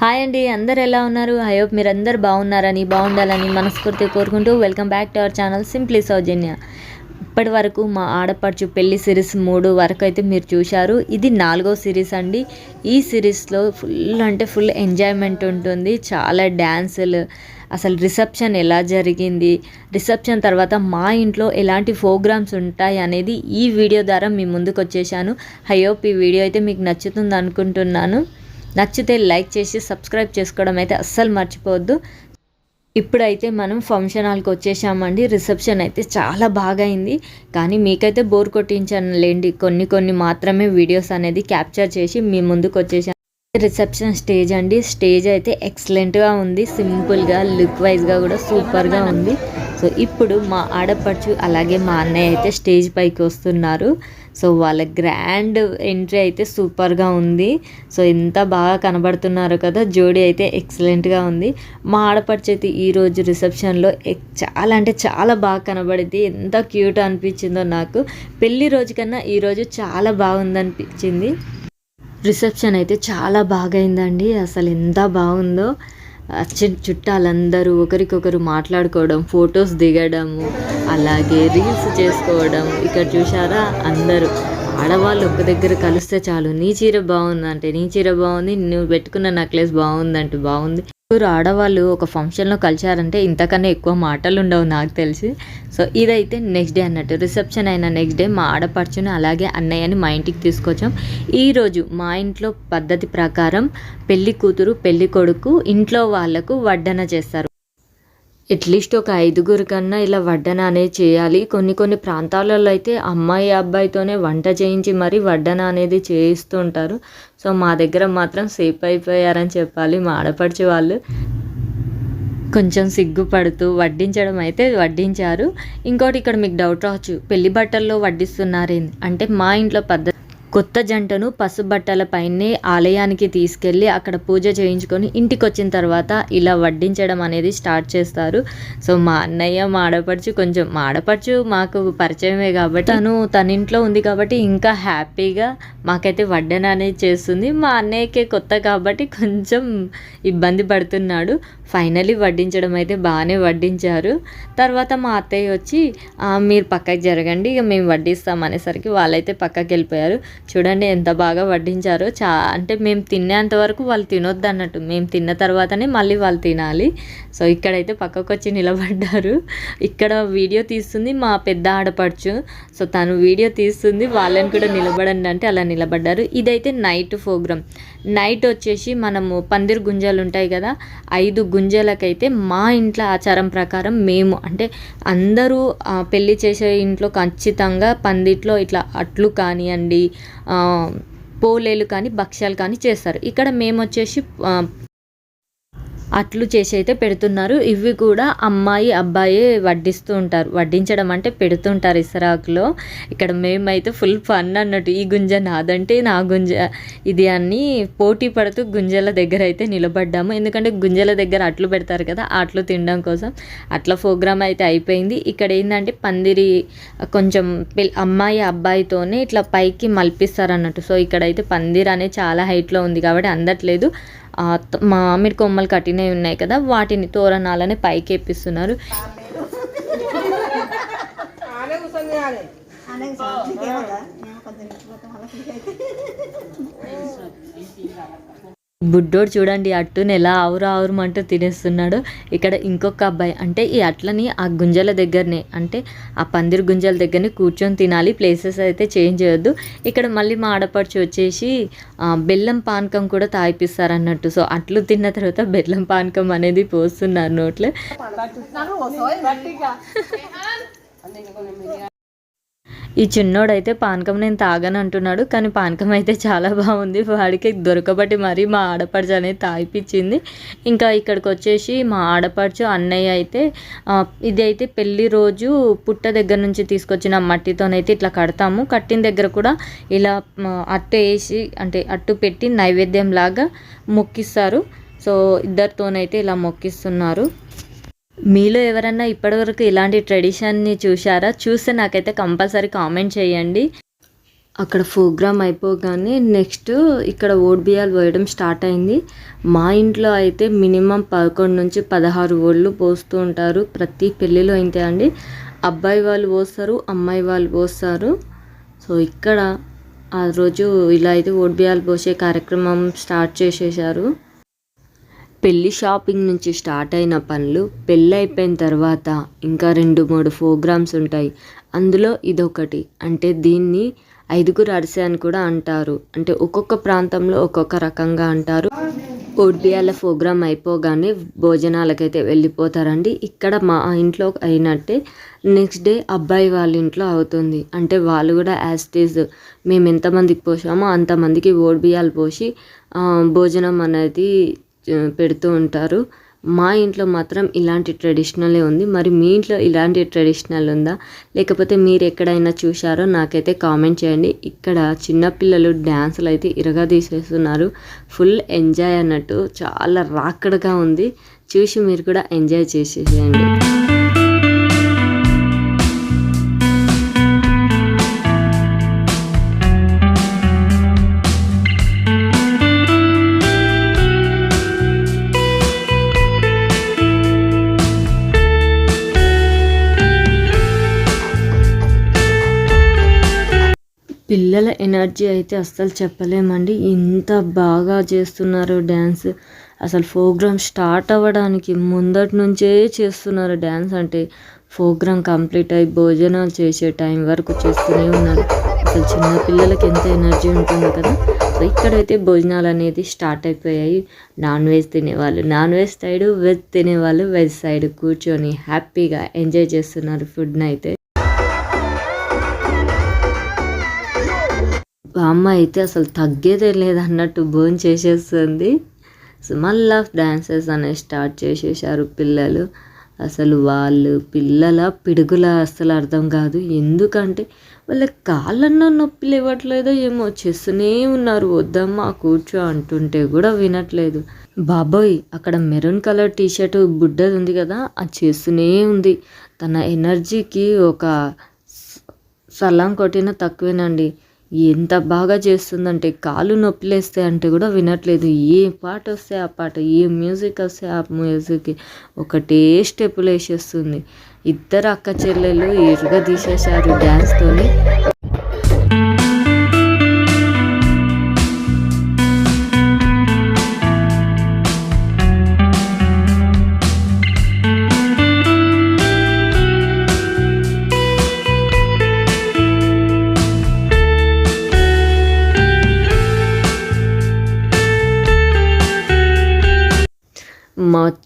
Hi అండి అందరు ఎలా ఉన్నారు? ఐ హోప్ మీరందరు బాగున్నారని బాగుండాలని మనస్ఫూర్తి కోరుకుంటూ welcome back to our channel simply Soujanya. ఇప్పటి వరకు మా ఆడపడుచు పెళ్ళి సిరీస్ మూడు వరకు అయితే మీరు చూశారు. ఇది నాలుగో సిరీస్ అండి. ఈ సిరీస్లో ఫుల్ అంటే ఫుల్ ఎంజాయ్మెంట్ ఉంటుంది. చాలా డ్యాన్సులు అసలు రిసెప్షన్ ఎలా జరిగింది రిసెప్షన్ తర్వాత మా ఇంట్లో ఎలాంటి ప్రోగ్రామ్స్ ఉంటాయి అనేది ఈ వీడియో ద్వారా మీ ముందుకు వచ్చేసాను ఐ హోప్ ఈ వీడియో అయితే మీకు నచ్చుతుంది అనుకుంటున్నాను. నచ్చితే లైక్ చేసి సబ్స్క్రైబ్ చేసుకోవడం అయితే అస్సలు మర్చిపోవద్దు. ఇప్పుడైతే మనం ఫంక్షన్ హాల్కి వచ్చేసామండి. రిసెప్షన్ అయితే చాలా బాగా అయింది కానీ మీకైతే బోర్ కొట్టించాను లేండి కొన్ని కొన్ని మాత్రమే వీడియోస్ అనేది క్యాప్చర్ చేసి మీ ముందుకు వచ్చేసాను రిసెప్షన్ స్టేజ్ అండి. స్టేజ్ అయితే ఎక్సలెంట్గా ఉంది. సింపుల్గా లుక్ వైజ్గా కూడా సూపర్గా ఉంది. సో ఇప్పుడు మా ఆడపడుచు అలాగే మా అన్నయ్య అయితే స్టేజ్ పైకి వస్తున్నారు. సో వాళ్ళ గ్రాండ్ ఎంట్రీ అయితే సూపర్గా ఉంది. సో ఎంత బాగా కనబడుతున్నారు కదా. జోడీ అయితే ఎక్సలెంట్గా ఉంది. మా ఆడపడిచేతి అయితే ఈరోజు రిసెప్షన్లో చాలా అంటే చాలా బాగా కనబడింది. ఎంత క్యూట్ అనిపించిందో నాకు. పెళ్ళి రోజు కన్నా ఈరోజు చాలా బాగుందనిపించింది. రిసెప్షన్ అయితే చాలా బాగైందండి. అసలు ఎంత బాగుందో. చుట్టాలందరూ ఒకరికొకరు మాట్లాడుకోవడం ఫొటోస్ దిగడము అలాగే రీల్స్ చేసుకోవడం. ఇక్కడ చూసారా అందరూ. ఆడవాళ్ళు ఒక దగ్గర కలిస్తే చాలు. నీ చీర బాగుందంటే నీ చీర బాగుంది నువ్వు పెట్టుకున్న నెక్లెస్ బాగుందంటే బాగుంది. ముగ్గురు ఆడవాళ్ళు ఒక ఫంక్షన్లో కలిశారంటే ఇంతకన్నా ఎక్కువ మాటలు ఉండవు నాకు తెలిసి. సో ఇదైతే నెక్స్ట్ డే అన్నట్టు. రిసెప్షన్ అయిన నెక్స్ట్ డే మా ఆడపడుచుని అలాగే అన్నయ్యని మా ఇంటికి తీసుకొచ్చాం. ఈరోజు మా ఇంట్లో పద్ధతి ప్రకారం పెళ్ళి కూతురు పెళ్ళి కొడుకు ఇంట్లో వాళ్ళకు వడ్డన చేస్తారు. అట్లీస్ట్ ఒక ఐదుగురు కన్నా ఇలా వడ్డన అనేది చేయాలి. కొన్ని కొన్ని ప్రాంతాలలో అయితే అమ్మాయి అబ్బాయితోనే వంట చేయించి మరీ వడ్డన అనేది చేయిస్తుంటారు. సో మా దగ్గర మాత్రం సేఫ్ అయిపోయారని చెప్పాలి మా ఆడపడిచే వాళ్ళు. కొంచెం సిగ్గుపడుతూ వడ్డించడం అయితే వడ్డించారు. ఇంకోటి ఇక్కడ మీకు డౌట్ రావచ్చు. పెళ్ళి బట్టల్లో వడ్డిస్తున్నారేంది? అంటే మా ఇంట్లో పద్ధతి కొత్త జంటను పసుబట్టలపైనే ఆలయానికి తీసుకెళ్ళి అక్కడ పూజ చేయించుకొని ఇంటికి వచ్చిన తర్వాత ఇలా వడ్డించడం అనేది స్టార్ట్ చేస్తారు. సో మా అన్నయ్య మా ఆడపడుచు కొంచెం మా ఆడపడుచు మాకు పరిచయమే కాబట్టి తను తన ఇంట్లో ఉంది కాబట్టి ఇంకా హ్యాపీగా మాకైతే వడ్డన అనేది చేస్తుంది. మా అన్నయ్యకే కొత్త కాబట్టి కొంచెం ఇబ్బంది పడుతున్నాడు. ఫైనలీ వడ్డించడం అయితే బాగానే వడ్డించారు. తర్వాత మా అత్తయ్య వచ్చి మీరు పక్కకి జరగండి ఇక మేము వడ్డిస్తాం అనేసరికి వాళ్ళైతే పక్కకి వెళ్ళిపోయారు చూడండి ఎంత బాగా వడ్డించారో. చా అంటే మేము తినేంత వరకు వాళ్ళు తినొద్దు అన్నట్టు. మేము తిన్న తర్వాతనే మళ్ళీ వాళ్ళు తినాలి. సో ఇక్కడైతే పక్కకు వచ్చి నిలబడ్డారు. ఇక్కడ వీడియో తీస్తుంది మా పెద్ద ఆడపడుచు. సో తను వీడియో తీస్తుంది. వాళ్ళని కూడా నిలబడండి అంటే అలా నిలబడ్డారు. ఇదైతే నైట్ ప్రోగ్రామ్ నైట్ వచ్చేసి మనము పందిర్ గుంజలు ఉంటాయి కదా ఐదు గుంజలకైతే మా ఇంట్లో ఆచారం ప్రకారం మేము అంటే అందరూ పెళ్ళి చేసే ఇంట్లో ఖచ్చితంగా పందిట్లో ఇట్లా అట్లు కానివ్వండి పోలేలు కానీ భక్ష్యాలు కానీ చేస్తారు. ఇక్కడ మేము వచ్చేసి అట్లు చేసి అయితే పెడుతున్నారు. ఇవి కూడా అమ్మాయి అబ్బాయి వడ్డిస్తూ ఉంటారు. వడ్డించడం అంటే పెడుతుంటారు ఇసరాకులో. ఇక్కడ మేమైతే ఫుల్ ఫన్ అన్నట్టు ఈ గుంజ నాదంటే నా గుంజ ఇది అన్ని పోటీ పడుతూ గుంజల దగ్గర అయితే నిలబడ్డాము. ఎందుకంటే గుంజల దగ్గర అట్లు పెడతారు కదా అట్లు తినడం కోసం. అట్లా ప్రోగ్రామ్ అయితే అయిపోయింది. ఇక్కడ ఏంటంటే పందిరి కొంచెం అమ్మాయి అబ్బాయితోనే ఇట్లా పైకి మల్పిస్తారు అన్నట్టు. సో ఇక్కడైతే పందిర్ అనేది చాలా హైట్లో ఉంది కాబట్టి అందట్లేదు. మామిడి కొమ్మలు కట్టినవి ఉన్నాయి కదా వాటిని తోరణాలని పైకి ఎప్పిస్తున్నారు. బుడ్డోడు చూడండి అట్టుని ఎలా ఆవురు ఆవురమంటూ తినేస్తున్నాడు. ఇక్కడ ఇంకొక అబ్బాయి అంటే ఈ అట్లని ఆ గుంజల దగ్గరనే అంటే ఆ పందిరి గుంజల దగ్గరనే కూర్చొని తినాలి ప్లేసెస్ అయితే చేంజ్ చేయొద్దు. ఇక్కడ మళ్ళీ మా ఆడపడుచు వచ్చేసి బెల్లం పానకం కూడా తాగిపిస్తారు అన్నట్టు సో అట్లు తిన్న తర్వాత బెల్లం పానకం అనేది పోస్తున్నారు నోట్లో. ఈ చిన్నోడైతే పానకం నేను తాగను అంటున్నాడు కానీ పానకం అయితే చాలా బాగుంది. వాడికి దొరకబట్టి మరీ మా ఆడపడుచు అనేది తాగిపించింది ఇంకా ఇక్కడికి వచ్చేసి మా ఆడపడుచు అన్నయ్య అయితే ఇది అయితే పెళ్ళి రోజు పుట్ట దగ్గర నుంచి తీసుకొచ్చిన మట్టితోనైతే ఇట్లా కడతాము. కట్టిన దగ్గర కూడా ఇలా అట్టు వేసి అంటే అట్టు పెట్టి నైవేద్యం లాగా మొక్కిస్తారు. సో ఇద్దరితోనైతే ఇలా మొక్కిస్తున్నారు. మీలో ఎవరన్నా ఇప్పటివరకు ఇలాంటి ట్రెడిషన్ని చూశారా? చూస్తే నాకైతే కంపల్సరీ కామెంట్ చేయండి. అక్కడ ప్రోగ్రామ్ అయిపోగానే నెక్స్ట్ ఇక్కడ ఓట్ బియ్యాలు పోయడం స్టార్ట్ అయింది. మా ఇంట్లో అయితే మినిమం పదకొండు నుంచి పదహారు ఓళ్ళు పోస్తూ ఉంటారు. ప్రతి పెళ్ళిలో అయితే అండి. అబ్బాయి వాళ్ళు పోస్తారు అమ్మాయి వాళ్ళు పోస్తారు. సో ఇక్కడ ఆ రోజు ఇలా అయితే ఓట్ బియ్యాలు పోసే కార్యక్రమం స్టార్ట్ చేసేసారు పెళ్ళి షాపింగ్ నుంచి స్టార్ట్ అయిన పనులు పెళ్ళి అయిపోయిన తర్వాత ఇంకా రెండు మూడు ప్రోగ్రామ్స్ ఉంటాయి. అందులో ఇదొకటి. అంటే దీన్ని ఐదుగురు అరిసె అని కూడా అంటారు. అంటే ఒక్కొక్క ప్రాంతంలో ఒక్కొక్క రకంగా అంటారు. ఒడ్బియాల ప్రోగ్రామ్ అయిపోగానే భోజనాలకైతే వెళ్ళిపోతారండి. ఇక్కడ మా ఇంట్లో అయినట్టే నెక్స్ట్ డే అబ్బాయి వాళ్ళ ఇంట్లో అవుతుంది. అంటే వాళ్ళు కూడా యాజ్ టీజ్ మేము ఎంతమందికి పోసామో అంతమందికి ఓడిబియాలు పోసి భోజనం అనేది పెడుతూ ఉంటారు. మా ఇంట్లో మాత్రం ఇలాంటి ట్రెడిషనలే ఉంది. మరి మీ ఇంట్లో ఇలాంటి ట్రెడిషనల్ ఉందా? లేకపోతే మీరు ఎక్కడైనా చూశారో నాకైతే కామెంట్ చేయండి. ఇక్కడ చిన్నపిల్లలు డ్యాన్సులు అయితే ఇరగా తీసేస్తున్నారు. ఫుల్ ఎంజాయ్ అన్నట్టు. చాలా రాకడగా ఉంది. చూసి మీరు కూడా ఎంజాయ్ చేసేసేయండి. పిల్లల ఎనర్జీ అయితే అస్సలు చెప్పలేమండి. ఇంత బాగా చేస్తున్నారు డ్యాన్స్ అసలు ప్రోగ్రామ్ స్టార్ట్ అవ్వడానికి ముందటి నుంచే చేస్తున్నారు డ్యాన్స్ అంటే ప్రోగ్రామ్ కంప్లీట్ అయి భోజనాలు చేసే టైం వరకు చేస్తూనే ఉన్నారు. అసలు చిన్న పిల్లలకి ఎంత ఎనర్జీ ఉంటుందో కదా. సో ఇక్కడైతే భోజనాలు అనేది స్టార్ట్ అయిపోయాయి. నాన్ వెజ్ తినేవాళ్ళు నాన్ వెజ్ సైడ్ వెజ్ తినేవాళ్ళు వెజ్ సైడ్ కూర్చొని హ్యాపీగా ఎంజాయ్ చేస్తున్నారు ఫుడ్ని అయితే. అమ్మ అయితే అసలు తగ్గేదే లేదన్నట్టు బోన్ చేసేస్తుంది. మళ్ళా డ్యాన్సెస్ అనే స్టార్ట్ చేసేసారు పిల్లలు. అసలు వాళ్ళు పిల్లల పిడుగుల అసలు అర్థం కాదు. ఎందుకంటే వాళ్ళ కాళ్ళన్న నొప్పి ఇవ్వట్లేదో ఏమో చేస్తూనే ఉన్నారు. వద్దమ్మా కూర్చో అంటుంటే కూడా వినట్లేదు. బాబోయ్ అక్కడ మెరూన్ కలర్ టీషర్ట్ బుడ్డది ఉంది కదా అది చేస్తూనే ఉంది. తన ఎనర్జీకి ఒక సలాం కొట్టిన తక్కువేనండి. ఎంత బాగా చేస్తుందంటే కాలు నొప్పిలేస్తే అంటే కూడా వినట్లేదు. ఏ పాట వస్తే ఆ పాట ఏ మ్యూజిక్ వస్తే ఆ మ్యూజిక్ ఒకటే స్టెప్పులు వేసేస్తుంది. ఇద్దరు అక్క చెల్లెలు ఎరుగ తీసేశారు డ్యాన్స్తోని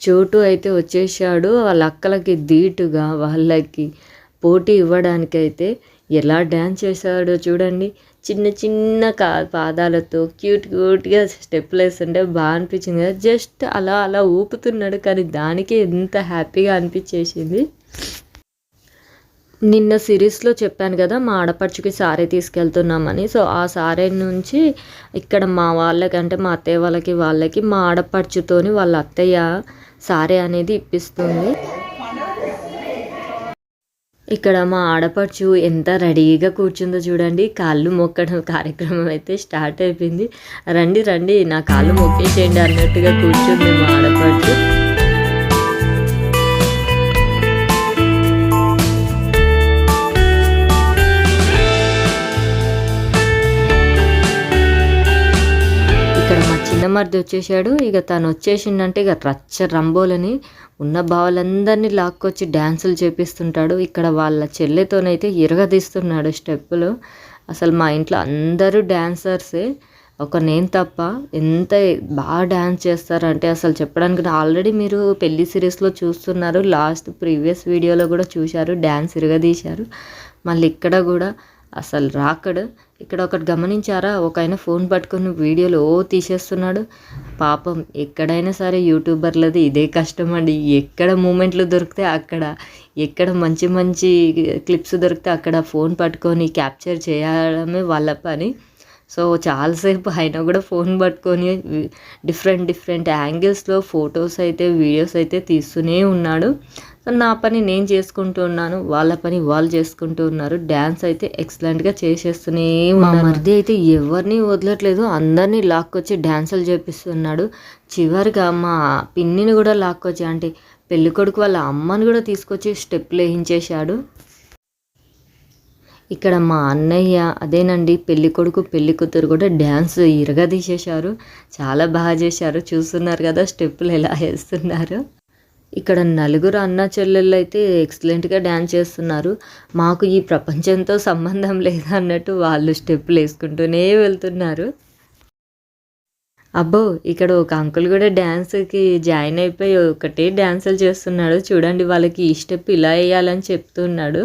చోటు అయితే వచ్చేసాడు వాళ్ళ అక్కలకి ధీటుగా వాళ్ళకి పోటీ ఇవ్వడానికైతే ఎలా డ్యాన్స్ చేశాడో చూడండి. చిన్న చిన్న కా పాదాలతో క్యూట్ క్యూట్గా స్టెప్లు వేస్తుంటే బాగా అనిపించింది కదా. జస్ట్ అలా అలా ఊపుతున్నాడు. కానీ దానికి ఎంత హ్యాపీగా అనిపించేసింది. నిన్న సిరీస్లో చెప్పాను కదా మా ఆడపడుచుకి సారీ తీసుకెళ్తున్నామని. సో ఆ సారీ నుంచి ఇక్కడ మా వాళ్ళకి అంటే మా అత్తయ్య వాళ్ళకి వాళ్ళకి మా ఆడపడుచుతోని వాళ్ళ అత్తయ్య సారీ అనేది ఇప్పిస్తుంది. ఇక్కడ మా ఆడపడుచు ఎంత రెడీగా కూర్చుందో చూడండి. కాళ్ళు మొక్కడం కార్యక్రమం అయితే స్టార్ట్ అయిపోయింది. రండి రండి నా కాళ్ళు మొక్కేసేయండి అన్నట్టుగా కూర్చుంది మా ఆడపడుచు. చిన్నమర్ది వచ్చేసాడు ఇక తను వచ్చేసిందంటే ఇక రచ్చ రంబోలని ఉన్న బావలందరినీ లాక్కొచ్చి డ్యాన్సులు చేపిస్తుంటాడు. ఇక్కడ వాళ్ళ చెల్లెతోనైతే ఇరగదీస్తున్నాడు స్టెప్పులు. అసలు మా ఇంట్లో అందరూ డ్యాన్సర్సే ఒక నేను తప్ప ఎంత బాగా డ్యాన్స్ చేస్తారంటే అసలు చెప్పడానికి ఆల్రెడీ మీరు పెళ్ళి సిరీస్లో చూస్తున్నారు. లాస్ట్ ప్రీవియస్ వీడియోలో కూడా చూశారు. డ్యాన్స్ ఇరగదీశారు. మళ్ళీ ఇక్కడ కూడా అసలు రాకడు. ఇక్కడ ఒకటి గమనించారా? ఒక ఆయన ఫోన్ పట్టుకుని వీడియోలు ఓ తీసేస్తున్నాడు. పాపం ఎక్కడైనా సరే యూట్యూబర్లది ఇదే కష్టం అండి ఎక్కడ మూమెంట్లు దొరికితే అక్కడ ఎక్కడ మంచి మంచి క్లిప్స్ దొరికితే అక్కడ ఫోన్ పట్టుకొని క్యాప్చర్ చేయడమే వాళ్ళ పని. సో చాలాసేపు అయినా కూడా ఫోన్ పట్టుకొని డిఫరెంట్ డిఫరెంట్ యాంగిల్స్లో ఫొటోస్ అయితే వీడియోస్ అయితే తీస్తూనే ఉన్నాడు. సో నా పని నేను చేసుకుంటూ ఉన్నాను వాళ్ళ పని వాళ్ళు చేసుకుంటూ ఉన్నారు. డ్యాన్స్ అయితే ఎక్సలెంట్గా చేసేస్తూనే మా మరిది అయితే ఎవరిని వదలట్లేదు అందరినీ లాక్కొచ్చి డ్యాన్సులు చేపిస్తున్నాడు. చివరిగా మా పిన్నిని కూడా లాక్కొచ్చి అంటే పెళ్ళికొడుకు వాళ్ళ అమ్మని కూడా తీసుకొచ్చి స్టెప్లు వేయించేశాడు. ఇక్కడ మా అన్నయ్య అదేనండి పెళ్ళి కొడుకు పెళ్ళి కూతురు కూడా డ్యాన్స్ ఇరగదీసేశారు చాలా బాగా చేశారు. చూస్తున్నారు కదా స్టెప్పులు ఎలా వేస్తున్నారు. ఇక్కడ నలుగురు అన్న చెల్లెళ్ళు అయితే ఎక్సలెంట్గా డ్యాన్స్ చేస్తున్నారు. మాకు ఈ ప్రపంచంతో సంబంధం లేదన్నట్టు వాళ్ళు స్టెప్పులు వేసుకుంటూనే వెళ్తున్నారు. అబ్బో ఇక్కడ ఒక అంకుల్ కూడా డ్యాన్స్కి జాయిన్ అయిపోయి ఒకటే డ్యాన్సులు చేస్తున్నాడు. చూడండి వాళ్ళకి ఈ స్టెప్ ఇలా వేయాలని చెప్తున్నాడు.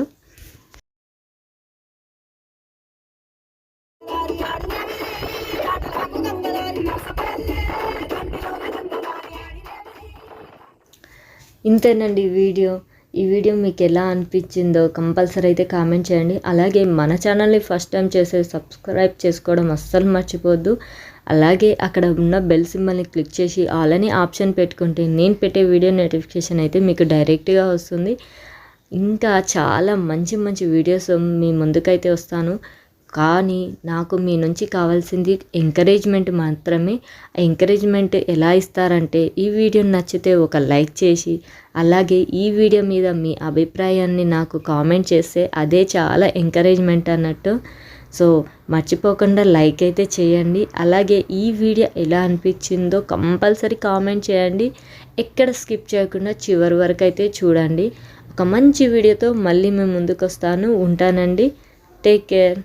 ఇంతేనండి ఈ వీడియో. ఈ వీడియో మీకు ఎలా అనిపించిందో కంపల్సరీ అయితే కామెంట్ చేయండి. అలాగే మన ఛానల్ని ఫస్ట్ టైం చేసే సబ్స్క్రైబ్ చేసుకోవడం అస్సలు మర్చిపోద్దు. అలాగే అక్కడ ఉన్న బెల్ సింబల్ని క్లిక్ చేసి ఆల్ అని ఆప్షన్ పెట్టుకుంటే నేను పెట్టే వీడియో నోటిఫికేషన్ అయితే మీకు డైరెక్ట్గా వస్తుంది. ఇంకా చాలా మంచి మంచి వీడియోస్ మీ ముందుకైతే వస్తాను. కానీ నాకు మీ నుంచి కావాల్సింది ఎంకరేజ్మెంట్ మాత్రమే. ఆ ఎంకరేజ్మెంట్ ఎలా ఇస్తారంటే ఈ వీడియో నచ్చితే ఒక లైక్ చేసి అలాగే ఈ వీడియో మీద మీ అభిప్రాయాన్ని నాకు కామెంట్ చేస్తే అదే చాలా ఎంకరేజ్మెంట్ అన్నట్టు. సో మర్చిపోకుండా లైక్ అయితే చేయండి. అలాగే ఈ వీడియో ఎలా అనిపించిందో కంపల్సరీ కామెంట్ చేయండి. ఎక్కడ స్కిప్ చేయకుండా చివరి వరకు అయితే చూడండి. ఒక మంచి వీడియోతో మళ్ళీ మేము ముందుకు వస్తాను ఉంటానండి. Take care